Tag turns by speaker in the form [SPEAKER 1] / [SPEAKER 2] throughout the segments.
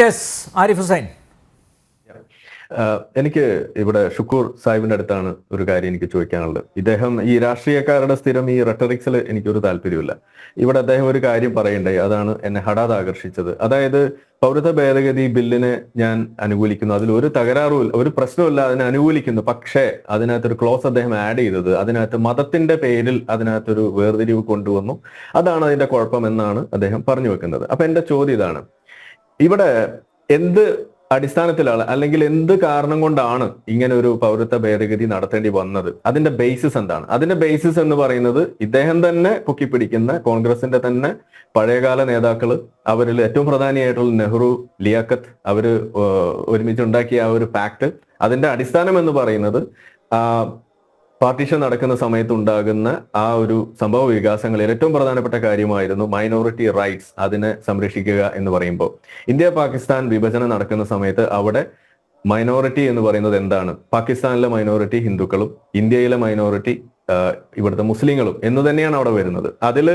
[SPEAKER 1] Yes Arif Hussain.
[SPEAKER 2] എനിക്ക് ഇവിടെ ഷുക്കൂർ സാഹിബിന്റെ അടുത്താണ് ഒരു കാര്യം എനിക്ക് ചോദിക്കാനുള്ളത്. ഇദ്ദേഹം ഈ രാഷ്ട്രീയക്കാരുടെ സ്ഥിരം ഈ റെട്ടറിക്സിൽ എനിക്കൊരു താല്പര്യമില്ല ഇവിടെ അദ്ദേഹം ഒരു കാര്യം പറയണ്ടായി അതാണ് എന്നെ ഹഠാത് ആകർഷിച്ചത്. അതായത് പൗരത്വ ഭേദഗതി ബില്ലിനെ ഞാൻ അനുകൂലിക്കുന്നു. അതിൽ ഒരു തകരാറും ഒരു പ്രശ്നമില്ല അതിനെ അനുകൂലിക്കുന്നു. പക്ഷേ അതിനകത്തൊരു ക്ലോസ് അദ്ദേഹം ആഡ് ചെയ്തത് അതിനകത്ത് മതത്തിന്റെ പേരിൽ അതിനകത്തൊരു വേർതിരിവ് കൊണ്ടുവന്നു. അതാണ് അതിന്റെ കുഴപ്പം എന്നാണ് അദ്ദേഹം പറഞ്ഞു വെക്കുന്നത്. അപ്പൊ എന്റെ ചോദ്യം ഇതാണ്. ഇവിടെ എന്ത് അടിസ്ഥാനത്തിലാണ് അല്ലെങ്കിൽ എന്ത് കാരണം കൊണ്ടാണ് ഇങ്ങനെ ഒരു പൗരത്വ ഭേദഗതി നടത്തേണ്ടി വന്നത്? അതിന്റെ ബേസിസ് എന്താണ്? അതിന്റെ ബേസിസ് എന്ന് പറയുന്നത് ഇദ്ദേഹം തന്നെ പൊക്കിപ്പിടിക്കുന്ന കോൺഗ്രസിന്റെ തന്നെ പഴയകാല നേതാക്കൾ അവരിൽ ഏറ്റവും പ്രധാനിയായിട്ടുള്ള നെഹ്റു ലിയാഖത്ത് ഏഹ്, ഒരുമിച്ചുണ്ടാക്കിയ ആ ഒരു പാക്ട് അതിന്റെ അടിസ്ഥാനം എന്ന് പറയുന്നത് പാർട്ടീഷൻ നടക്കുന്ന സമയത്ത് ഉണ്ടാകുന്ന ആ ഒരു സംഭവ വികാസങ്ങളിൽ ഏറ്റവും പ്രധാനപ്പെട്ട കാര്യമായിരുന്നു മൈനോറിറ്റി റൈറ്റ്സ് അതിനെ സംരക്ഷിക്കുക എന്ന് പറയുമ്പോൾ. ഇന്ത്യ പാകിസ്ഥാൻ വിഭജനം നടക്കുന്ന സമയത്ത് അവിടെ മൈനോറിറ്റി എന്ന് പറയുന്നത് എന്താണ്? പാകിസ്ഥാനിലെ മൈനോറിറ്റി ഹിന്ദുക്കളും ഇന്ത്യയിലെ മൈനോറിറ്റി ഇവിടുത്തെ മുസ്ലിങ്ങളും എന്ന് തന്നെയാണ് അവിടെ വരുന്നത്. അതിൽ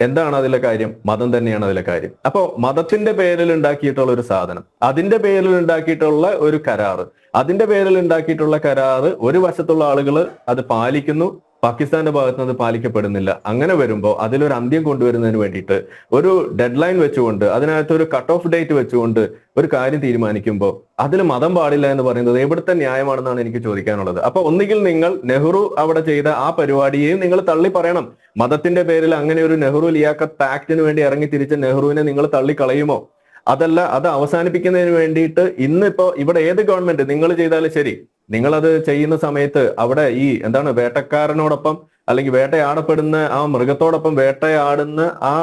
[SPEAKER 2] എന്താണ് അതിലെ കാര്യം? മതം തന്നെയാണ് അതിലെ കാര്യം. അപ്പോ മതത്തിന്റെ പേരിൽ ഉണ്ടാക്കിയിട്ടുള്ള ഒരു സാധനം അതിന്റെ പേരിൽ ഉണ്ടാക്കിയിട്ടുള്ള ഒരു കരാറ് അതിന്റെ പേരിൽ ഉണ്ടാക്കിയിട്ടുള്ള കരാറ് ഒരു വശത്തുള്ള ആളുകൾ അത് പാലിക്കുന്നു പാകിസ്ഥാന്റെ ഭാഗത്ത് നിന്ന് പാലിക്കപ്പെടുന്നില്ല. അങ്ങനെ വരുമ്പോൾ അതിലൊരു അന്ത്യം കൊണ്ടുവരുന്നതിന് വേണ്ടിയിട്ട് ഒരു ഡെഡ് ലൈൻ വെച്ചുകൊണ്ട് അതിനകത്ത് ഒരു കട്ട് ഓഫ് ഡേറ്റ് വെച്ചുകൊണ്ട് ഒരു കാര്യം തീരുമാനിക്കുമ്പോൾ അതിൽ മതം പാടില്ല എന്ന് പറയുന്നത് എവിടുത്തെ ന്യായമാണെന്നാണ് എനിക്ക് ചോദിക്കാനുള്ളത്. അപ്പൊ ഒന്നുകിൽ നിങ്ങൾ നെഹ്റു അവിടെ ചെയ്ത ആ പരിപാടിയെയും നിങ്ങൾ തള്ളി പറയണം. മതത്തിന്റെ പേരിൽ അങ്ങനെ ഒരു നെഹ്റു ലിയാക്കത്ത് ആക്ടിന് വേണ്ടി ഇറങ്ങി തിരിച്ച നെഹ്റുവിനെ നിങ്ങൾ തള്ളിക്കളയുമോ അതല്ല അത് അവസാനിപ്പിക്കുന്നതിന് വേണ്ടിയിട്ട് ഇന്നിപ്പോ ഇവിടെ ഏത് ഗവൺമെന്റ് നിങ്ങൾ ചെയ്താലും ശരി നിങ്ങൾ അത് ചെയ്യുന്ന സമയത്ത് അവിടെ ഈ എന്താണ് വേട്ടക്കാരനോടൊപ്പം അല്ലെങ്കിൽ വേട്ടയാടപ്പെടുന്ന ആ മൃഗത്തോടൊപ്പം വേട്ടയാടുന്ന ആ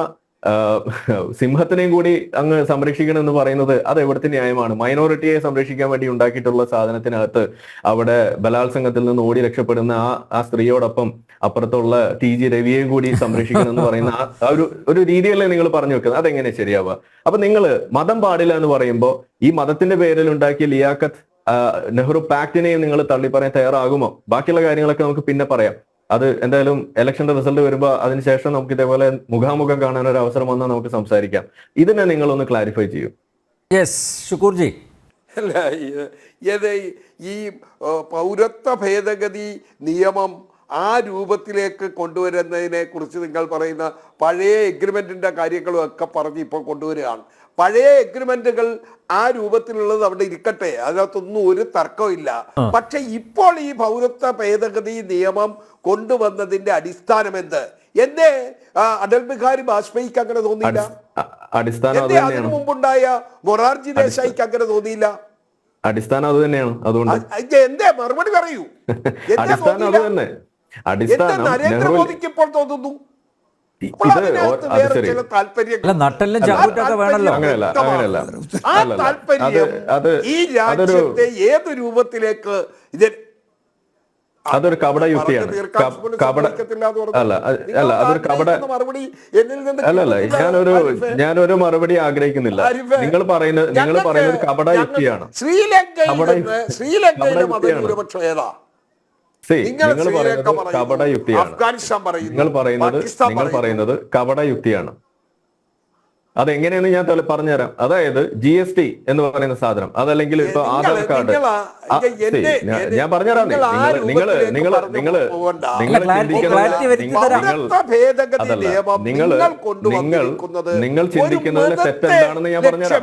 [SPEAKER 2] സിംഹത്തിനെയും കൂടി അങ്ങ് സംരക്ഷിക്കണം എന്ന് പറയുന്നത് അത് എവിടുത്തെ ന്യായമാണ്? മൈനോറിറ്റിയെ സംരക്ഷിക്കാൻ വേണ്ടി ഉണ്ടാക്കിയിട്ടുള്ള സാധനത്തിനകത്ത് അവിടെ ബലാത്സംഗത്തിൽ നിന്ന് ഓടി രക്ഷപ്പെടുന്ന ആ ആ സ്ത്രീയോടൊപ്പം അപ്പുറത്തുള്ള ടി ജി രവിയെയും കൂടി സംരക്ഷിക്കണം എന്ന് പറയുന്ന ആ- ഒരു ഒരു രീതിയല്ലേ നിങ്ങൾ പറഞ്ഞു വെക്കുന്നത്? അതെങ്ങനെ ശരിയാവുക? അപ്പൊ നിങ്ങൾ മതം പാടില്ല എന്ന് പറയുമ്പോൾ ഈ മതത്തിന്റെ പേരിൽ ഉണ്ടാക്കിയ ലിയാഖത്ത് ആ, നെഹ്റു പാക്ടിനെയും നിങ്ങൾ തള്ളി പറയാൻ തയ്യാറാകുമോ? ബാക്കിയുള്ള കാര്യങ്ങളൊക്കെ നമുക്ക് പിന്നെ പറയാം. അത് എന്തായാലും ഇലക്ഷന്റെ റിസൾട്ട് വരുമ്പോൾ അതിനുശേഷം നമുക്ക് ഇതേപോലെ മുഖാമുഖം കാണാൻ ഒരു അവസരം വന്നാൽ നമുക്ക് സംസാരിക്കാം. ഇതിനെ നിങ്ങൾ ഒന്ന് ക്ലാരിഫൈ ചെയ്യൂ
[SPEAKER 1] യെസ് ഷുക്കൂർജി
[SPEAKER 3] അല്ല ഇത് ഈ പൗരത്വ ഭേദഗതി നിയമം ആ രൂപത്തിലേക്ക് കൊണ്ടുവരുന്നതിനെ കുറിച്ച് നിങ്ങൾ പറയുന്ന പഴയ എഗ്രിമെന്റിന്റെ കാര്യങ്ങളും ഒക്കെ പറഞ്ഞ് ഇപ്പോൾ കൊണ്ടുവരികയാണ്. പഴയ എഗ്രിമെന്റുകൾ ആ രൂപത്തിലുള്ളത് അവിടെ ഇരിക്കട്ടെ. അതിനകത്തൊന്നും ഒരു തർക്കമില്ല. പക്ഷെ ഇപ്പോൾ ഈ പൗരത്വ ഭേദഗതി നിയമം കൊണ്ടുവന്നതിന്റെ അടിസ്ഥാനം എന്ത്? എന്തേ അടൽ ബിഹാരി വാജ്പേയിക്ക് അങ്ങനെ തോന്നിയില്ല? എന്തേ അതിനു മുമ്പുണ്ടായ മൊറാർജി ദേശായിക്ക് അങ്ങനെ തോന്നിയില്ല?
[SPEAKER 2] അടിസ്ഥാനം അത് തന്നെയാണ് അതുകൊണ്ട്
[SPEAKER 3] അത് എന്തേ മറുപടി പറയൂ.
[SPEAKER 2] അടിസ്ഥാനം അത് തന്നെ അടിസ്ഥാനം
[SPEAKER 3] നരേന്ദ്രമോദിക്ക് ഇപ്പോൾ തോന്നുന്നു?
[SPEAKER 2] ഇത്
[SPEAKER 1] അല്ല നട്ടെല്ലാം വേണല്ലോ.
[SPEAKER 2] അങ്ങനെയല്ല
[SPEAKER 3] ആ. താല്പര്യം ഈ രാജ്യത്തെ ഏത് രൂപത്തിലേക്ക് ഇത്
[SPEAKER 2] അതൊരു കപട യുക്തിയാണ്. കപട. അല്ല അല്ല അതൊരു കപട അല്ലല്ല
[SPEAKER 3] കിട്ടുന്നില്ല,
[SPEAKER 2] ഞാനൊരു ഞാനൊരു മറുപടി ആഗ്രഹിക്കുന്നില്ല. നിങ്ങൾ പറയുന്നത് നിങ്ങൾ പറയുന്നത് കപട യുക്തിയാണ്.
[SPEAKER 3] ശ്രീലങ്കയിൽ
[SPEAKER 2] ശ്രീലങ്കയുടെ
[SPEAKER 3] നിന്ന് ശ്രീലങ്കയിലെ
[SPEAKER 2] കപട
[SPEAKER 3] മത
[SPEAKER 2] യുക്തിയാണ്.
[SPEAKER 3] ന്യൂനപക്ഷം ഏതാ നിങ്ങൾ
[SPEAKER 2] പറയുന്നത് കപട യുക്തിയാണ് നിങ്ങൾ പറയുന്നത് നിങ്ങൾ കപട യുക്തിയാണ് അതെങ്ങനെയെന്ന് ഞാൻ തല- പറഞ്ഞുതരാം അതായത് ജി എസ് ടി എന്ന് പറയുന്ന സാധനം അതല്ലെങ്കിൽ ഇപ്പൊ ആധാർ കാർഡ് ഞാൻ- പറഞ്ഞുതരാം
[SPEAKER 3] നിങ്ങൾ
[SPEAKER 2] നിങ്ങൾ നിങ്ങൾ നിങ്ങൾ നിങ്ങൾ. നിങ്ങൾ നിങ്ങൾ-
[SPEAKER 1] തരാം.
[SPEAKER 3] ഭേദഗതി നിയമം
[SPEAKER 2] നിങ്ങൾ-
[SPEAKER 3] നിങ്ങൾ കൊണ്ടുവന്നിരിക്കുന്നത്
[SPEAKER 2] നിങ്ങൾ
[SPEAKER 3] ഒരു
[SPEAKER 2] ചിന്തിക്കുന്നതിലെ തെറ്റെന്താണെന്ന് ഞാൻ പറഞ്ഞുതരാം.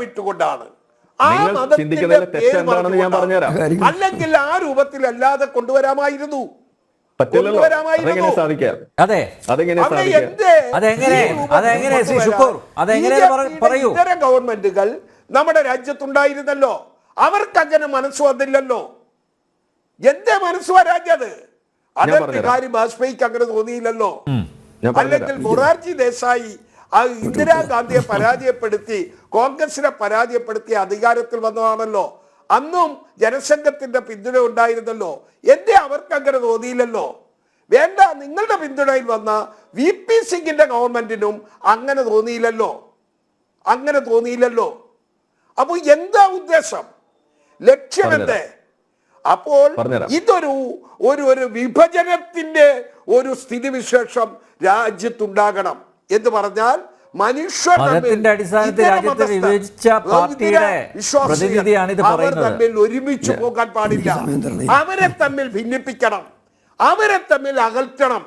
[SPEAKER 2] നിങ്ങൾ
[SPEAKER 3] മതത്തിന്റെ പേര്
[SPEAKER 2] തെറ്റെന്താണെന്ന് ഞാൻ പറഞ്ഞുതരാം.
[SPEAKER 3] അല്ലെങ്കിൽ ആ രൂപത്തിലല്ലാതെ കൊണ്ടുവരാമായിരുന്നു.
[SPEAKER 2] പറ്റില്ലല്ലോ.
[SPEAKER 3] കൊണ്ടുവരാമായിരുന്നു.
[SPEAKER 2] അതെങ്ങനെ സാധിക്കാം
[SPEAKER 1] അതെ.
[SPEAKER 2] അതെങ്ങനെ
[SPEAKER 1] അതെങ്ങനെ?
[SPEAKER 3] രൂപത്തിൽ
[SPEAKER 1] അതെങ്ങനെ? അതെങ്ങനെ പറയൂ.
[SPEAKER 3] ഇതര ഗവൺമെന്റുകൾ നമ്മുടെ രാജ്യത്തുണ്ടായിരുന്നല്ലോ. അവർക്ക് അങ്ങനെ മനസ്സ് വന്നില്ലല്ലോ. എന്റെ മനസ്സ് വരാഞ്ഞത് അടൽ. ബിഹാരി വാജ്പേയിക്ക് അങ്ങനെ തോന്നിയില്ലല്ലോ. അല്ലെങ്കിൽ മൊറാർജി ദേശായി ആ ഇന്ദിരാഗാന്ധിയെ പരാജയപ്പെടുത്തി കോൺഗ്രസിനെ പരാജയപ്പെടുത്തി അധികാരത്തിൽ വന്നതാണല്ലോ. അന്നും ജനസംഘത്തിന്റെ പിന്തുണ ഉണ്ടായിരുന്നല്ലോ. എന്റെ അവർക്ക് അങ്ങനെ തോന്നിയില്ലല്ലോ. വേണ്ട നിങ്ങളുടെ പിന്തുണയിൽ വന്ന വി പി സിംഗിന്റെ ഗവൺമെന്റിനും അങ്ങനെ തോന്നിയില്ലല്ലോ. അങ്ങനെ തോന്നിയില്ലല്ലോ. അപ്പൊ എന്താ ഉദ്ദേശം? ലക്ഷ്യം എന്തേ? അപ്പോൾ ഇതൊരു ഒരു ഒരു വിഭജനത്തിന്റെ ഒരു സ്ഥിതിവിശേഷം രാജ്യത്തുണ്ടാകണം. എന്ന് പറഞ്ഞാൽ മനുഷ്യർ തമ്മിൽ
[SPEAKER 1] മതത്തിന്റെ അടിസ്ഥാനത്തിൽ രാജ്യത്തെ
[SPEAKER 3] മതസ്ഥർ,
[SPEAKER 1] വിഭജിച്ച
[SPEAKER 3] ഇതര
[SPEAKER 1] പാർട്ടിയുടെ
[SPEAKER 3] വിശ്വാസികൾ,
[SPEAKER 1] പ്രതിനിധിയാണ് ഇത് പറയുന്നത്.
[SPEAKER 3] തമ്മിൽ ഒരുമിച്ച് പോകാൻ പാടില്ല. അവരെ തമ്മിൽ ഭിന്നിപ്പിക്കണം. അവരെ തമ്മിൽ അകൽക്കണം.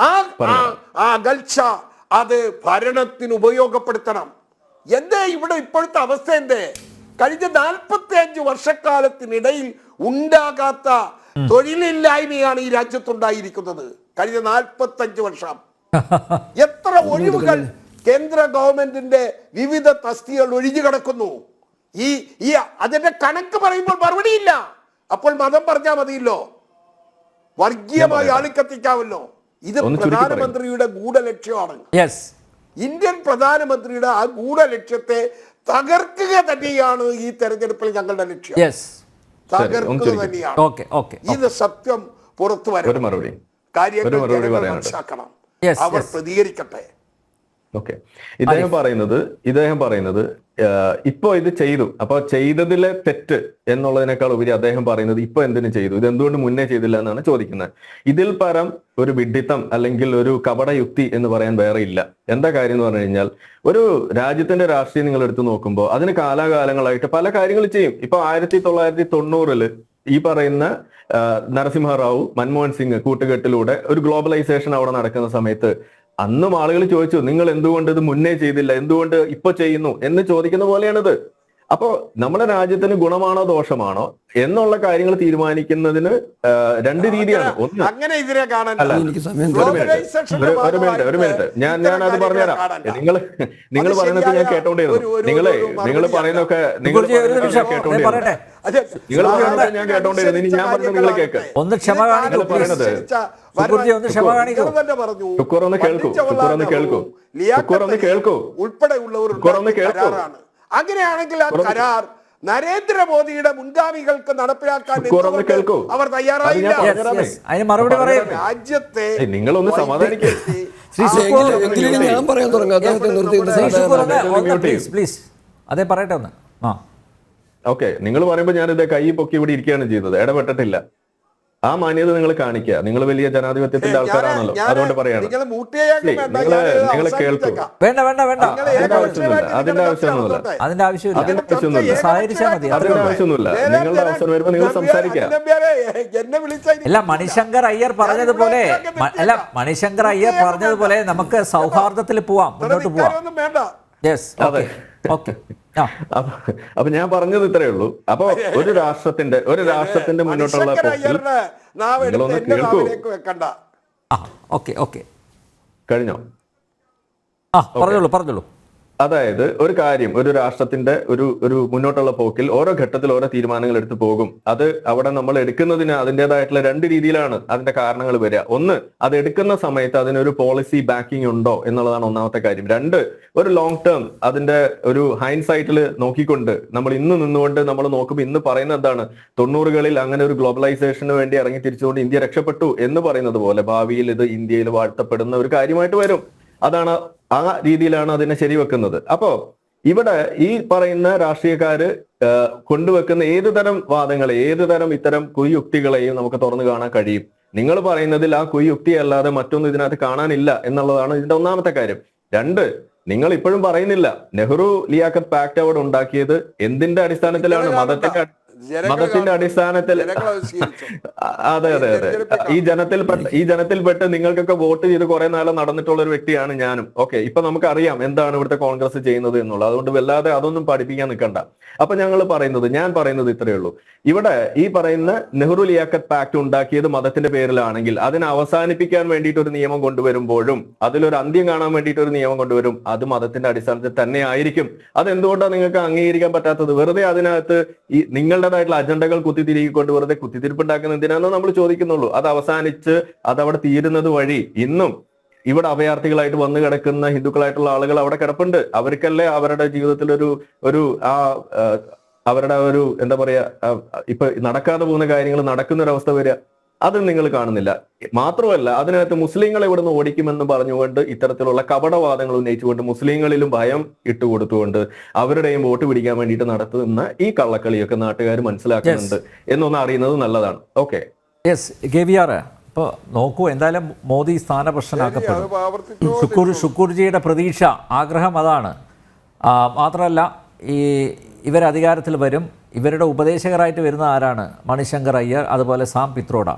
[SPEAKER 3] ആ ആ- ആ അകൽച്ച അത് ഭരണത്തിന് ഉപയോഗപ്പെടുത്തണം. എന്തേ ഇവിടെ ഇപ്പോഴത്തെ അവസ്ഥ എന്തേ? കഴിഞ്ഞ നാൽപ്പത്തി അഞ്ച് വർഷക്കാലത്തിനിടയിൽ ഉണ്ടാകാത്ത തൊഴിലില്ലായ്മയാണ് ഈ രാജ്യത്തുണ്ടായിരിക്കുന്നത്. കഴിഞ്ഞ നാൽപ്പത്തി അഞ്ച് വർഷം. എത്ര ഒഴിവുകൾ കേന്ദ്ര ഗവൺമെന്റിന്റെ വിവിധ തസ്തികൾ ഒഴിഞ്ഞു കിടക്കുന്നു. ഈ ഈ അതിന്റെ കണക്ക് പറയുമ്പോൾ മറുപടിയില്ല. അപ്പോൾ മതം പറഞ്ഞാൽ മതിയല്ലോ. വർഗീയമായി ആളിക്കത്തിക്കാമല്ലോ ഇത്. പ്രധാനമന്ത്രിയുടെ ഗൂഢലക്ഷ്യമാണ്. ഇന്ത്യൻ പ്രധാനമന്ത്രിയുടെ ആ ഗൂഢലക്ഷ്യത്തെ തകർക്കുക തന്നെയാണ് ഈ തെരഞ്ഞെടുപ്പിൽ ഞങ്ങളുടെ ലക്ഷ്യം. തകർക്കുക. തന്നെയാണ്. ഇത് സത്യം പുറത്തു വരണം
[SPEAKER 2] മറുപടി.
[SPEAKER 3] കാര്യങ്ങൾ മനസ്സിലാക്കണം. അവർ പ്രതികരിക്കട്ടെ.
[SPEAKER 2] ഓക്കെ ഇദ്ദേഹം പറയുന്നത് ഇദ്ദേഹം പറയുന്നത് ഇപ്പോ ഇത് ചെയ്തു. അപ്പൊ ചെയ്തതിലെ തെറ്റ് എന്നുള്ളതിനേക്കാൾ ഉപരി അദ്ദേഹം പറയുന്നത് ഇപ്പൊ എന്തിനു ചെയ്തു? ഇത് എന്തുകൊണ്ട് മുന്നേ ചെയ്തില്ല എന്നാണ് ചോദിക്കുന്നത്. ഇതിൽ പരം ഒരു വിഡ്ഢിത്തം അല്ലെങ്കിൽ ഒരു കപടയുക്തി എന്ന് പറയാൻ വേറെ ഇല്ല. എന്താ കാര്യം എന്ന് പറഞ്ഞു കഴിഞ്ഞാൽ ഒരു രാജ്യത്തിന്റെ രാഷ്ട്രീയം നിങ്ങൾ എടുത്തു നോക്കുമ്പോൾ അതിന് കാലാകാലങ്ങളായിട്ട് പല കാര്യങ്ങൾ ചെയ്യും. ഇപ്പൊ ആയിരത്തി തൊള്ളായിരത്തി തൊണ്ണൂറിൽ ഈ പറയുന്ന നരസിംഹറാവു മൻമോഹൻ സിംഗ് കൂട്ടുകെട്ടിലൂടെ ഒരു ഗ്ലോബലൈസേഷൻ അവിടെ നടക്കുന്ന സമയത്ത് അന്നും ആളുകൾ ചോദിച്ചു നിങ്ങൾ എന്തുകൊണ്ട് ഇത് മുന്നേ ചെയ്തില്ല? എന്തുകൊണ്ട് ഇപ്പൊ ചെയ്യുന്നു? എന്ന് ചോദിക്കുന്ന പോലെയാണിത്. അപ്പോ നമ്മുടെ രാജ്യത്തിന് ഗുണമാണോ ദോഷമാണോ എന്നുള്ള കാര്യങ്ങൾ തീരുമാനിക്കുന്നതിന് രണ്ട് രീതിയാണ്. ഒന്ന്
[SPEAKER 3] അങ്ങനെ ഇതിനെ കാണാൻ
[SPEAKER 4] എനിക്ക് സമയം
[SPEAKER 2] ഒരു മിനിറ്റ് ഒരു മിനിറ്റ് ഒരു മിനിറ്റ്. ഞാൻ ഞാൻ അത് പറഞ്ഞുതരാം. നിങ്ങൾ നിങ്ങൾ പറയുന്നത് ഞാൻ കേട്ടോണ്ടിരുന്നു. നിങ്ങളെ നിങ്ങൾ പറയുന്നൊക്കെ നിങ്ങൾ കേട്ടോണ്ടിരുന്നു. നിങ്ങൾ പറയുന്നത് ഞാൻ കേട്ടോണ്ടിരുന്നു. ഇനി ഞാൻ പറഞ്ഞത് നിങ്ങൾ കേൾക്ക്
[SPEAKER 1] ഒന്ന് ക്ഷമ
[SPEAKER 2] പറയുന്നത്
[SPEAKER 1] ഒന്ന്
[SPEAKER 2] കേൾക്കൂ, ഒന്ന് കേൾക്കൂ. ശുക്കൂർ ഒന്ന് കേൾക്കൂ.
[SPEAKER 3] ഉൾപ്പെടെയുള്ളവർ
[SPEAKER 2] ഒന്ന് കേൾക്കൂ.
[SPEAKER 3] അങ്ങനെയാണെങ്കിൽ ആ കരാർ നരേന്ദ്രമോദിയുടെ മുൻഗാമികൾക്ക് നടപ്പിലാക്കാൻ അവർ തയ്യാറായില്ല രാജ്യത്തെ
[SPEAKER 2] നിങ്ങളൊന്ന് സമാധാനിക്ക്.
[SPEAKER 4] ഞാൻ പറയാൻ തുടങ്ങാം അദ്ദേഹത്തെ
[SPEAKER 2] mute
[SPEAKER 1] പ്ലീസ് അതെ പറയട്ടെ ഒന്ന് ആ
[SPEAKER 2] ഓക്കെ നിങ്ങൾ പറയുമ്പോൾ ഞാൻ ഇത് കൈ പൊക്കി ഇവിടെ ഇരിക്കുകയാണ് ചെയ്തത് ഇടപെട്ടിട്ടില്ല ആ മാന്യത നിങ്ങൾ കാണിക്കുക. നിങ്ങൾ വലിയ ജനാധിപത്യത്തിന്റെ ആൾക്കാരാണല്ലോ. അതുകൊണ്ട് പറയാണ്.
[SPEAKER 3] നിങ്ങൾ
[SPEAKER 2] കേൾക്കൂ.
[SPEAKER 1] വേണ്ട വേണ്ട വേണ്ട.
[SPEAKER 2] അതിന്റെ ആവശ്യമൊന്നുമില്ല. അതിന്റെ ആവശ്യമൊന്നുമില്ല.
[SPEAKER 1] അതിന്റെ ആവശ്യമില്ല.
[SPEAKER 2] അതിന്റെ ആവശ്യമൊന്നുമില്ല.
[SPEAKER 1] മതി.
[SPEAKER 2] അതിന്റെ ആവശ്യമൊന്നുമില്ല. നിങ്ങളുടെ അവസരം വരുമ്പോൾ നിങ്ങൾ
[SPEAKER 3] സംസാരിക്കാം
[SPEAKER 2] സംസാരിക്കുക.
[SPEAKER 1] അല്ല മണിശങ്കർ അയ്യർ പറഞ്ഞതുപോലെ അല്ല മണിശങ്കർ അയ്യർ പറഞ്ഞതുപോലെ നമുക്ക് സൗഹാർദ്ദത്തിൽ പോവാം. മുന്നോട്ട് പോവാം.
[SPEAKER 3] ഒന്നും വേണ്ട
[SPEAKER 1] യെസ് ഓക്കെ ഓക്കെ
[SPEAKER 2] അപ്പൊ ഞാൻ പറഞ്ഞത് ഇത്രയേ ഉള്ളൂ. അപ്പൊ ഒരു രാഷ്ട്രത്തിന്റെ ഒരു രാഷ്ട്രത്തിന്റെ മുന്നോട്ടുള്ള കേൾക്കൂ.
[SPEAKER 1] Okay okay.
[SPEAKER 2] കഴിഞ്ഞോ?
[SPEAKER 1] ആ പറഞ്ഞോളൂ പറഞ്ഞോളൂ.
[SPEAKER 2] അതായത് ഒരു കാര്യം ഒരു രാഷ്ട്രത്തിന്റെ ഒരു ഒരു മുന്നോട്ടുള്ള പോക്കിൽ ഓരോ ഘട്ടത്തിൽ ഓരോ തീരുമാനങ്ങൾ എടുത്തു പോകും. അത് അവിടെ നമ്മൾ എടുക്കുന്നതിന് അതിന്റെതായിട്ടുള്ള രണ്ട് രീതിയിലാണ് അതിന്റെ കാരണങ്ങൾ വരിക. ഒന്ന് അത് എടുക്കുന്ന സമയത്ത് അതിനൊരു പോളിസി ബാക്കിംഗ് ഉണ്ടോ എന്നുള്ളതാണ് ഒന്നാമത്തെ കാര്യം. രണ്ട് ഒരു ലോങ് ടേം അതിന്റെ ഒരു ഹൈൻസൈറ്റിൽ നോക്കിക്കൊണ്ട് നമ്മൾ ഇന്ന് നിന്നുകൊണ്ട് നമ്മൾ നോക്കുമ്പോൾ ഇന്ന് പറയുന്ന എന്താണ്? തൊണ്ണൂറുകളിൽ അങ്ങനെ ഒരു ഗ്ലോബലൈസേഷന് വേണ്ടി ഇറങ്ങി തിരിച്ചുകൊണ്ട് ഇന്ത്യ രക്ഷപ്പെട്ടു എന്ന് പറയുന്നത് പോലെ ഭാവിയിൽ ഇത് ഇന്ത്യയിൽ വാഴ്ത്തപ്പെടുന്ന ഒരു കാര്യമായിട്ട് വരും. അതാണ് ആ രീതിയിലാണ് അതിനെ ശരിവെക്കുന്നത്. അപ്പോ ഇവിടെ ഈ പറയുന്ന രാഷ്ട്രീയക്കാര് കൊണ്ടുവെക്കുന്ന ഏത് തരം വാദങ്ങളെ ഏത് തരം ഇത്തരം കുയുക്തികളെയും നമുക്ക് തുറന്നു കാണാൻ കഴിയും? നിങ്ങൾ പറയുന്നതിൽ ആ കുയുക്തി അല്ലാതെ മറ്റൊന്നും ഇതിനകത്ത് കാണാനില്ല എന്നുള്ളതാണ് ഇതിന്റെ ഒന്നാമത്തെ കാര്യം. രണ്ട് നിങ്ങൾ ഇപ്പോഴും പറയുന്നില്ല നെഹ്റു ലിയാഖത്ത് പാക്ട് അവിടെ ഉണ്ടാക്കിയത് എന്തിന്റെ അടിസ്ഥാനത്തിലാണ്? മതത്തിന്റെ മതത്തിന്റെ അടിസ്ഥാനത്തിൽ
[SPEAKER 3] അത്
[SPEAKER 2] അതെ അതെ. ഈ ജനത്തിൽപ്പെട്ട ഈ ജനത്തിൽപ്പെട്ട് നിങ്ങൾക്കൊക്കെ വോട്ട് ചെയ്ത് കുറെ നാളെ നടന്നിട്ടുള്ള ഒരു വ്യക്തിയാണ് ഞാനും. ഓക്കെ ഇപ്പൊ നമുക്ക് അറിയാം എന്താണ് ഇവിടുത്തെ കോൺഗ്രസ് ചെയ്യുന്നത് എന്നുള്ളത്. അതുകൊണ്ട് വല്ലാതെ അതൊന്നും പഠിപ്പിക്കാൻ നിൽക്കണ്ട. അപ്പൊ ഞങ്ങൾ പറയുന്നത് ഞാൻ പറയുന്നത് ഇത്രയേ ഉള്ളൂ. ഇവിടെ ഈ പറയുന്ന നെഹ്റു ലിയാക്കത്ത് പാക്ട് ഉണ്ടാക്കിയത് മതത്തിന്റെ പേരിലാണെങ്കിൽ അതിനെ അവസാനിപ്പിക്കാൻ വേണ്ടിയിട്ട് ഒരു നിയമം കൊണ്ടുവരുമ്പോഴും അതിലൊരു അന്ത്യം കാണാൻ വേണ്ടിയിട്ട് ഒരു നിയമം കൊണ്ടുവരും അത് മതത്തിന്റെ അടിസ്ഥാനത്തിൽ തന്നെ ആയിരിക്കും. അത് എന്തുകൊണ്ടാണ് നിങ്ങൾക്ക് അംഗീകരിക്കാൻ പറ്റാത്തത്? വെറുതെ അതിനകത്ത് ഈ നിങ്ങളുടേതായിട്ടുള്ള അജണ്ടകൾ കുത്തിത്തിരിക്കൊണ്ട് വെറുതെ കുത്തിത്തിരിപ്പുണ്ടാക്കുന്ന എന്തിനാണെന്ന് നമ്മൾ ചോദിക്കുന്നുള്ളൂ. അത് അവസാനിച്ച് അത് അവിടെ തീരുന്നത് വഴി ഇന്നും ഇവിടെ അഭയാർത്ഥികളായിട്ട് വന്നു കിടക്കുന്ന ഹിന്ദുക്കളായിട്ടുള്ള ആളുകൾ അവിടെ കിടപ്പുണ്ട്. അവർക്കല്ലേ അവരുടെ ജീവിതത്തിൽ ഒരു ഒരു ആ അവരുടെ ഒരു എന്താ പറയാ ഇപ്പൊ നടക്കാതെ പോകുന്ന കാര്യങ്ങൾ നടക്കുന്ന ഒരു അവസ്ഥ വരിക. അത് നിങ്ങൾ കാണുന്നില്ല. മാത്രമല്ല അതിനകത്ത് മുസ്ലിങ്ങളെ ഇവിടുന്ന് ഓടിക്കുമെന്ന് പറഞ്ഞുകൊണ്ട് ഇത്തരത്തിലുള്ള കപടവാദങ്ങൾ ഉന്നയിച്ചുകൊണ്ട് മുസ്ലിങ്ങളിലും ഭയം ഇട്ടുകൊടുത്തുകൊണ്ട് അവരുടെയും വോട്ട് പിടിക്കാൻ വേണ്ടിയിട്ട് നടത്തുന്ന ഈ കള്ളക്കളിയൊക്കെ നാട്ടുകാർ മനസ്സിലാക്കുന്നുണ്ട് എന്നൊന്ന് അറിയുന്നത് നല്ലതാണ്. Okay
[SPEAKER 1] yes K V R അപ്പോൾ നോക്കൂ എന്തായാലും മോദി സ്ഥാനഭ്രഷ്ടനാക്കപ്പെടും. ഷുക്കൂർ ഷുക്കൂർജിയുടെ പ്രതീക്ഷ ആഗ്രഹം അതാണ്. മാത്രമല്ല ഈ ഇവർ അധികാരത്തിൽ വരും. ഇവരുടെ ഉപദേശകരായിട്ട് വരുന്ന ആരാണ്? മണിശങ്കർ അയ്യർ അതുപോലെ സാം പിത്രോഡ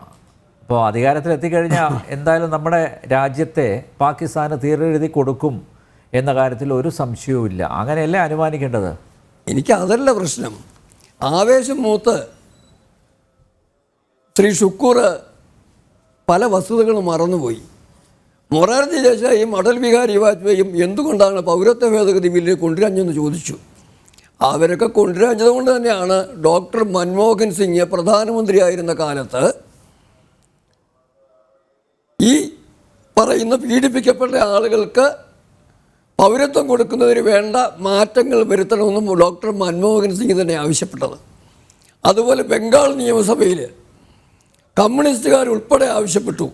[SPEAKER 1] അപ്പോൾ അധികാരത്തിൽ എത്തിക്കഴിഞ്ഞാൽ എന്തായാലും നമ്മുടെ രാജ്യത്തെ പാകിസ്ഥാന് തീരെഴുതി കൊടുക്കും എന്ന കാര്യത്തിൽ ഒരു സംശയവും ഇല്ല. അങ്ങനെയല്ലേ അനുമാനിക്കേണ്ടത്?
[SPEAKER 4] എനിക്ക് അതല്ല പ്രശ്നം. ആവേശം മൂത്ത് ശ്രീ ഷുക്കൂർ പല വസ്തുതകളും മറന്നുപോയി. മൊറാർജി ദേശായിയും അടൽ ബിഹാരി വാജ്പേയും എന്തുകൊണ്ടാണ് പൗരത്വ ഭേദഗതി ബില്ലിൽ കൊണ്ടുവരാഞ്ഞെന്ന് ചോദിച്ചു. അവരൊക്കെ കൊണ്ടുവരാഞ്ഞത് കൊണ്ട് തന്നെയാണ് ഡോക്ടർ മൻമോഹൻ സിംഗ് പ്രധാനമന്ത്രിയായിരുന്ന കാലത്ത് ഈ പറയുന്ന പീഡിപ്പിക്കപ്പെട്ട ആളുകൾക്ക് പൗരത്വം കൊടുക്കുന്നതിന് വേണ്ട മാറ്റങ്ങൾ വരുത്തണമെന്നും ഡോക്ടർ മൻമോഹൻ സിംഗ് തന്നെ ആവശ്യപ്പെട്ടത്. അതുപോലെ ബംഗാൾ നിയമസഭയിൽ കമ്മ്യൂണിസ്റ്റുകാർ ഉൾപ്പെടെ ആവശ്യപ്പെട്ടു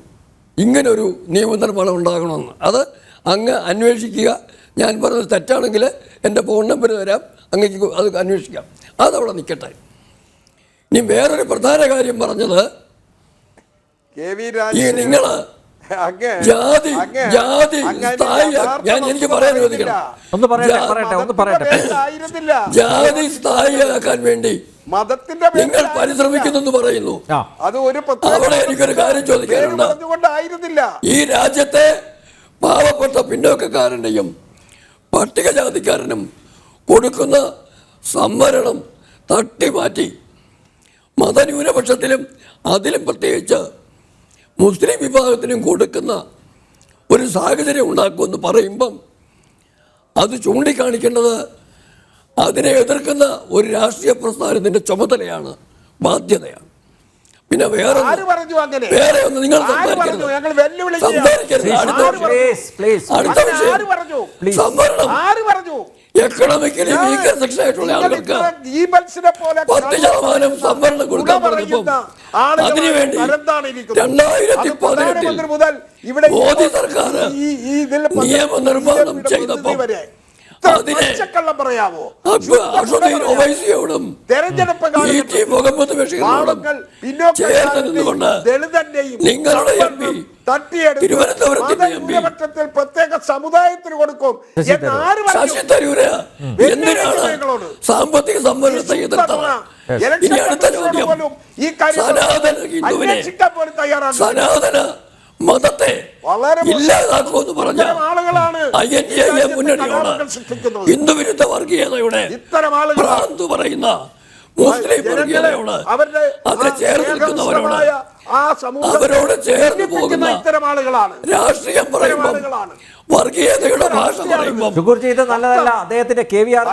[SPEAKER 4] ഇങ്ങനൊരു നിയമനിർമ്മാണം ഉണ്ടാകണമെന്ന്. അത് അങ്ങ് അന്വേഷിക്കുക. ഞാൻ പറഞ്ഞത് തെറ്റാണെങ്കിൽ എന്റെ ഫോൺ നമ്പർ തരാം. അങ്ങേക്ക് അത് അന്വേഷിക്കാം. അതവിടെ നിൽക്കട്ടെ ഇനി വേറൊരു പ്രധാന കാര്യം പറഞ്ഞത് ഈ നിങ്ങൾ
[SPEAKER 3] അങ്ങ്
[SPEAKER 4] ജാതി ജാതി സ്ഥായി ഞാൻ എനിക്ക് പറയാൻ അനുവദിക്കണം. ജാതി സ്ഥായിയാക്കാൻ വേണ്ടി
[SPEAKER 3] മതത്തിന്റെ
[SPEAKER 4] നിങ്ങൾ
[SPEAKER 3] പരിശ്രമിക്കുന്നു
[SPEAKER 4] പരിശ്രമിക്കുന്നെന്ന് പറയുന്നു.
[SPEAKER 3] അത് ഒരു
[SPEAKER 4] അവിടെ എനിക്കൊരു കാര്യം ചോദിക്കാനുണ്ട്. ഈ രാജ്യത്തെ പാവപ്പെട്ട പിന്നോക്കക്കാരന്റെയും പട്ടികജാതിക്കാരനും കൊടുക്കുന്ന സംവരണം തട്ടിമാറ്റി മതന്യൂനപക്ഷത്തിലും അതിലും പ്രത്യേകിച്ച് മുസ്ലിം വിഭാഗത്തിനും കൊടുക്കുന്ന ഒരു സാഹചര്യം ഉണ്ടാക്കുമെന്ന് പറയുമ്പം അത് ചൂണ്ടിക്കാണിക്കേണ്ടത് അതിനെ എതിർക്കുന്ന ഒരു രാഷ്ട്രീയ പ്രസ്ഥാനത്തിന്റെ ചുമതലയാണ് ബാധ്യതയാണ്. പിന്നെ വേറെ
[SPEAKER 3] ആര് പറഞ്ഞു അങ്ങനെ?
[SPEAKER 4] വേറെ ഒന്ന് നിങ്ങൾ
[SPEAKER 3] ആര് പറഞ്ഞു?
[SPEAKER 4] സംസാരിക്കരുത്. സംസാരിക്കരുത്. അടുത്ത
[SPEAKER 3] ആര് പറഞ്ഞു?
[SPEAKER 1] പ്ലീസ് പ്ലീസ്
[SPEAKER 4] വിഷയം. സംവരണം.
[SPEAKER 3] ആര് പറഞ്ഞു?
[SPEAKER 4] എക്കണോമിക്കലി വീക്കർ സെക്ഷൻ ആയിട്ടുള്ള ആളുകൾക്ക് പത്ത് ശതമാനം സംവരണം കൊടുക്കാൻ പറഞ്ഞപ്പം അതിനുവേണ്ടി. രണ്ടായിരത്തി പതിനെട്ടിൽ മോദി സർക്കാർ നിയമനിർമ്മാണം ചെയ്തപ്പോൾ
[SPEAKER 3] പച്ചക്കള്ളം പറയാമോ
[SPEAKER 4] ഒവൈസിയോടും
[SPEAKER 3] തെരഞ്ഞെടുപ്പ് ദളിതന്റെയും
[SPEAKER 4] നിങ്ങളുടെ
[SPEAKER 3] തട്ടിയെടുത്ത് പ്രത്യേക സമുദായത്തിന് കൊടുക്കും
[SPEAKER 1] ശശി
[SPEAKER 4] തരൂര് എന്തിനാണ് സാമ്പത്തിക സംവരണത്തെ എതിർത്തത്? ഇനി അടുത്ത ചോദ്യം. സനാതന ഹിന്ദുവിനെ മതത്തെ. ഇല്ലാതാക്കുമെന്ന് പറഞ്ഞ മുന്നണിയോട് ഹിന്ദുവിരുദ്ധ വർഗീയതയുടെ
[SPEAKER 3] ഇത്തരം
[SPEAKER 4] ഭ്രാന്ത് പറയുന്ന മുസ്ലിം വർഗീയതയോട്
[SPEAKER 3] അവരുടെ
[SPEAKER 4] അതിനെ
[SPEAKER 3] ആ
[SPEAKER 4] ചേർന്ന് നിൽക്കുന്നവരോട് അവരോട് ചേർന്ന് പോകുന്ന
[SPEAKER 3] ഇത്തരം ആളുകളാണ്.
[SPEAKER 4] രാഷ്ട്രീയം പറയുമ്പം വർഗീയതയുടെ ഭാഷ
[SPEAKER 1] പറയുമ്പോൾ ഇത് നല്ലതല്ല. അദ്ദേഹത്തിന്റെ കെ വി
[SPEAKER 4] ആർ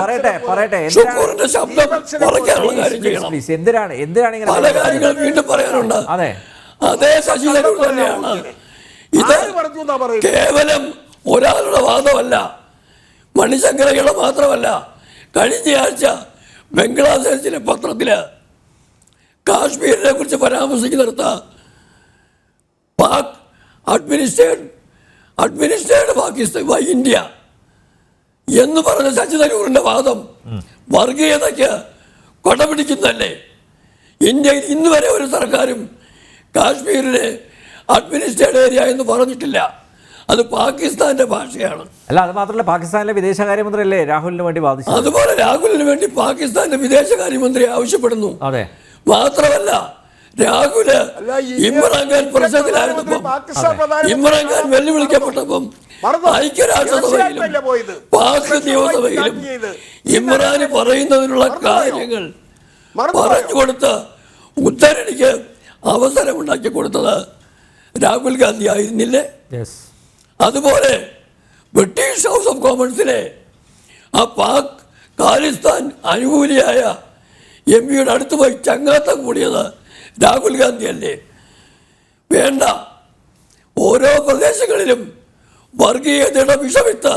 [SPEAKER 1] പറയട്ടെ പറയട്ടെ.
[SPEAKER 4] ശബ്ദം കുറയ്ക്കാനുള്ള കാര്യം
[SPEAKER 1] പ്ലീസ്
[SPEAKER 4] ചെയ്യണം.
[SPEAKER 1] പ്ലീസ് എന്തിനാണ്? എന്തിനാണ് ഇങ്ങനെ
[SPEAKER 4] പല കാര്യങ്ങൾ വീണ്ടും പറയാനുണ്ട്.
[SPEAKER 1] അതെ.
[SPEAKER 4] അതേ ശശി തരൂർ തന്നെയാണ് ഇത് കേവലം ഒരാളുടെ വാദമല്ല. മണിശങ്കരയുടെ മാത്രമല്ല. കഴിഞ്ഞയാഴ്ച ബംഗ്ലാദേശിലെ പത്രത്തിൽ കാശ്മീരിനെ കുറിച്ച് പരാമർശിക്കുന്നിടത്ത് Pak administrate administrate Pakistan by India എന്ന് പറഞ്ഞ ശശി തരൂറിന്റെ വാദം വർഗീയതയ്ക്ക് കൊടപിടിക്കുന്നതല്ലേ? ഇന്ത്യയിൽ ഇന്ന് വരെ ഒരു സർക്കാരും കാശ്മീരിനെ അഡ്മിനിസ്ട്രേഡ് ഏരിയ എന്ന് പറഞ്ഞിട്ടില്ല അത് പാകിസ്ഥാന്റെ ഭാഷയാണ്
[SPEAKER 1] അല്ല അത് മാത്രമല്ല പാകിസ്ഥാനിലെ വിദേശകാര്യമന്ത്രിയല്ലേ രാഹുലിന് വേണ്ടി ബാധിച്ചു
[SPEAKER 4] അതുപോലെ രാഹുലിന് വേണ്ടി പാകിസ്ഥാന്റെ വിദേശകാര്യമന്ത്രി ആവശ്യപ്പെടുന്നു
[SPEAKER 1] അതെ
[SPEAKER 4] മാത്രമല്ല
[SPEAKER 3] രാഹുൽ
[SPEAKER 4] ഇമ്രാൻഖാൻ പ്രശ്നത്തിലായിരുന്നപ്പം ഇമ്രാൻഖാൻ വെല്ലുവിളിക്കപ്പെട്ടപ്പം? ഐക്യരാഷ്ട്രസഭയിലും? പാക് നിയമസഭയിലും
[SPEAKER 3] ഇമ്രാൻ
[SPEAKER 4] ഇമ്രാന് പറയുന്നതിനുള്ള കാര്യങ്ങൾ? പറഞ്ഞു കൊടുത്ത് ഉത്തരണിക്ക് അവസരമുണ്ടാക്കി കൊടുത്തത് രാഹുൽ ഗാന്ധി ആയിരുന്നില്ലേ? അതുപോലെ ബ്രിട്ടീഷ് ഹൗസ് ഓഫ് കോമൺസിലെ ആ പാക് ഖാലിസ്ഥാൻ അനുകൂലിയായ എം പിയുടെ അടുത്ത് പോയി ചങ്ങാത്തം കൂടിയത് രാഹുൽ ഗാന്ധി അല്ലേ വേണ്ട. ഓരോ പ്രദേശങ്ങളിലും വർഗീയതയുടെ
[SPEAKER 3] വിഷമിത്ത്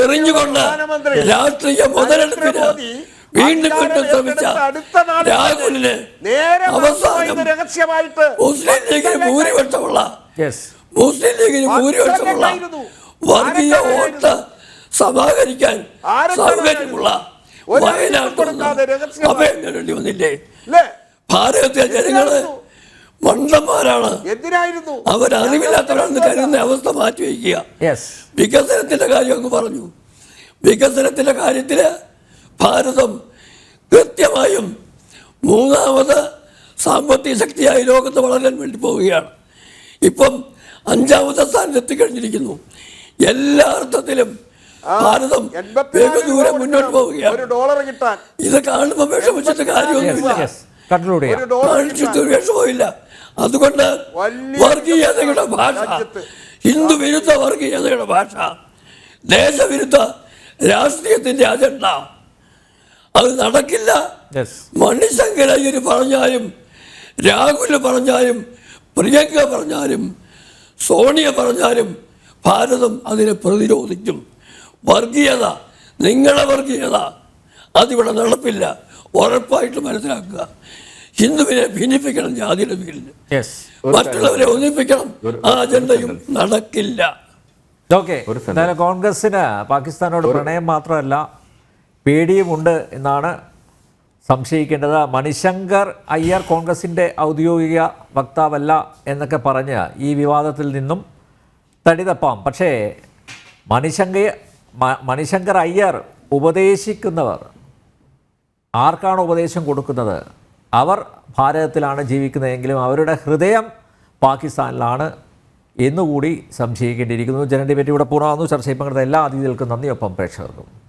[SPEAKER 4] എറിഞ്ഞുകൊണ്ട് രാഷ്ട്രീയ മുതലെടുപ്പിന് വീണ്ടും വീണ്ടും ശ്രമിച്ച
[SPEAKER 3] അടുത്ത
[SPEAKER 4] രാഹുലിന്
[SPEAKER 3] നേരെ
[SPEAKER 4] അവസാനം
[SPEAKER 3] രഹസ്യമായിട്ട്
[SPEAKER 4] മുസ്ലിം ലീഗിന് ഭൂരിപക്ഷമുള്ള
[SPEAKER 1] യെസ്
[SPEAKER 4] മുസ്ലിം ലീഗിന് ഭൂരിപക്ഷമുള്ള വർഗീയ വോട്ട് സമാഹരിക്കാൻ സൗകര്യമുള്ള വയനാട്ടിൽ. അഭയം വന്നില്ലേ? ഭാരതത്തിലെ ജനങ്ങൾ മണ്ടന്മാരാണ്.
[SPEAKER 3] എന്തിനായിരുന്നു
[SPEAKER 4] അവരറിവില്ലാത്തവരാണെന്ന് കരുതുന്ന അവസ്ഥ മാറ്റി
[SPEAKER 1] വയ്ക്കുക
[SPEAKER 4] വികസനത്തിന്റെ കാര്യം അങ്ങ് പറഞ്ഞു. വികസനത്തിന്റെ കാര്യത്തിൽ ഭാരതം കൃത്യമായും മൂന്നാമത് സാമ്പത്തിക ശക്തിയായി ലോകത്ത് വളരാൻ വേണ്ടി പോവുകയാണ്. ഇപ്പം അഞ്ചാമത്തെ സ്ഥാനത്ത് എത്തിക്കഴിഞ്ഞിരിക്കുന്നു. എല്ലാ അർത്ഥത്തിലും ഭാരതം വേഗദൂരം മുന്നോട്ട് പോവുകയാണ്. ഇത് കാണുമ്പോൾ വിഷമിച്ചിട്ട് കാര്യമൊന്നുമില്ല.
[SPEAKER 1] കാണിച്ചിട്ട്
[SPEAKER 3] ഒരു
[SPEAKER 4] അതുകൊണ്ട് വർഗീയതയുടെ ഭാഷ. ഹിന്ദു വിരുദ്ധ വർഗീയതയുടെ ഭാഷ ദേശവിരുദ്ധ രാഷ്ട്രീയത്തിന്റെ അജണ്ട. അത് നടക്കില്ല.
[SPEAKER 1] യെസ്
[SPEAKER 4] മണിശങ്കരയ്യർ പറഞ്ഞാലും രാഹുൽ പറഞ്ഞാലും പ്രിയങ്ക പറഞ്ഞാലും സോണിയ പറഞ്ഞാലും ഭാരതം അതിനെ പ്രതിരോധിക്കും. വർഗീയത നിങ്ങളെ വർഗീയത അതിവിടെ നടപ്പില്ല. ഉറപ്പായിട്ട് മനസ്സിലാക്കുക. ഹിന്ദുവിനെ ഭിന്നിപ്പിക്കണം ജാതിയുടെ പേരിൽ.
[SPEAKER 1] യെസ്
[SPEAKER 4] മറ്റുള്ളവരെ ഒന്നിപ്പിക്കണം. ആ അജണ്ടയും നടക്കില്ല.
[SPEAKER 1] ഓക്കെ എന്തായാലും കോൺഗ്രസിന് പാകിസ്ഥാനോട് പ്രണയം മാത്രമല്ല പേടിയുമുണ്ട് എന്നാണ് സംശയിക്കേണ്ടത്. മണിശങ്കർ അയ്യർ കോൺഗ്രസിന്റെ ഔദ്യോഗിക വക്താവല്ല എന്നൊക്കെ പറഞ്ഞ് ഈ വിവാദത്തിൽ നിന്നും തടിതപ്പാം. പക്ഷേ മണിശങ്ക മണിശങ്കർ അയ്യർ ഉപദേശിക്കുന്നവർ ആർക്കാണ് ഉപദേശം കൊടുക്കുന്നത്? അവർ ഭാരതത്തിലാണ് ജീവിക്കുന്നതെങ്കിലും അവരുടെ ഹൃദയം പാകിസ്ഥാനിലാണ് എന്നുകൂടി സംശയിക്കേണ്ടിയിരിക്കുന്നു. ജനഡിബേറ്റ് ഇവിടെ പൂർണമാകുന്നു. ചർച്ചയിൽ പങ്കെടുത്ത എല്ലാ അതിഥികൾക്കും നന്ദിയൊപ്പം പ്രേക്ഷകർക്കും.